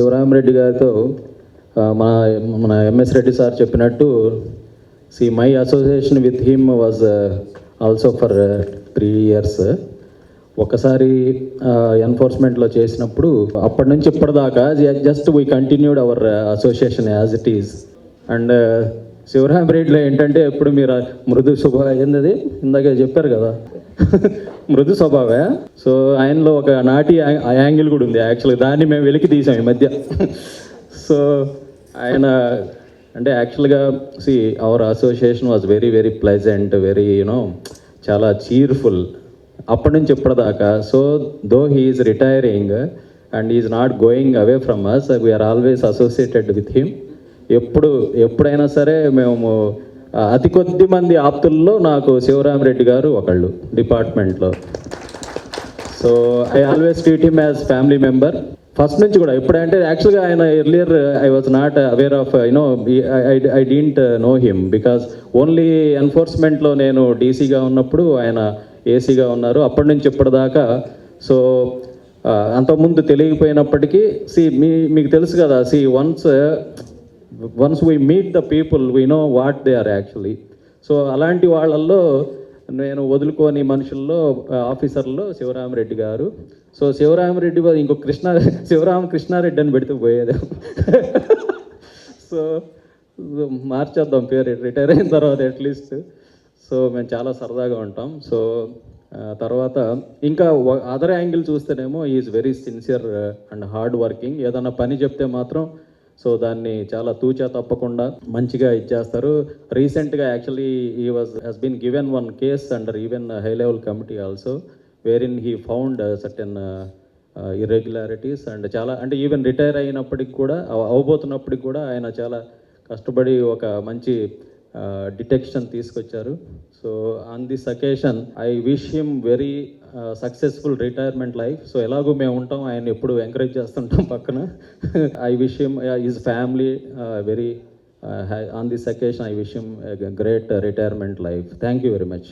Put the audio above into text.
శివరామరెడ్డి గారితో మన మన ఎంఎస్ రెడ్డి సార్ చెప్పినట్టు see my association with him was also for three years ఒకసారి ఎన్ఫోర్స్మెంట్లో చేసినప్పుడు అప్పటి నుంచి ఇప్పటిదాకా just we continued our association as it is and శివరామరెడ్డిలో ఏంటంటే ఎప్పుడు మీరు మృదు శుభ ఏందది ఇందాక చెప్పారు కదా. మృదు స్వభావే సో ఆయనలో ఒక నాటి యాంగిల్ కూడా ఉంది యాక్చువల్గా. దాన్ని మేము వెలికి తీసాం ఈ మధ్య. సో ఆయన అంటే యాక్చువల్గా see our association was very very pleasant very you know చాలా చీర్ఫుల్ అప్పటి నుంచి ఇప్పటిదాకా. So though he is retiring and is not going away from us we are always associated with him ఎప్పుడు ఎప్పుడైనా సరే మేము అతి కొద్ది మంది ఆప్తుల్లో నాకు శివరామరెడ్డి గారు ఒకళ్ళు డిపార్ట్మెంట్లో. So I always treat him as family member. First నుంచి కూడా ఎప్పుడంటే యాక్చువల్గా ఆయన earlier I was not aware of you know I didn't know him because only ఎన్ఫోర్స్మెంట్లో నేను డీసీగా ఉన్నప్పుడు ఆయన ఏసీగా ఉన్నారు. అప్పటి నుంచి ఇప్పటిదాకా సో అంతకుముందు తెలియకపోయినప్పటికీ సి మీ మీకు తెలుసు కదా see once once we meet the people we know what they are actually so అలాంటి వాళ్ళల్లో నేను వదులుకోని మనుషుల్లో ఆఫీసర్లో శివరామరెడ్డి గారు. సో శివరామరెడ్డి ఇంకో కృష్ణ శివరామ కృష్ణారెడ్డి అని పెడితే పోయేది. సో మార్చేద్దాం పేరు రిటైర్ అయిన తర్వాత అట్లీస్ట్ సో మేము చాలా సరదాగా ఉంటాం. సో తర్వాత ఇంకా అదర్ యాంగిల్ చూస్తేనేమో is very sincere and hard working ఏదైనా పని చెప్తే మాత్రం సో దాన్ని చాలా తూచా తప్పకుండా మంచిగా ఇచ్చేస్తారు రీసెంట్గా actually he was he's been given one case under even high level committee also where in he found certain irregularities and చాలా అంటే ఈవెన్ రిటైర్ అయినప్పటికి కూడా అవబోతున్నప్పటికి కూడా ఆయన చాలా కష్టపడి ఒక మంచి డిటెక్షన్ తీసుకొచ్చారు. So on this occasion I wish him very successful retirement life so ఎలాగో మేము ఉంటాం ఆయన ఎప్పుడు ఎంకరేజ్ చేస్తుంటాం పక్కన. I wish him his family very on this occasion I wish him great retirement life thank you very much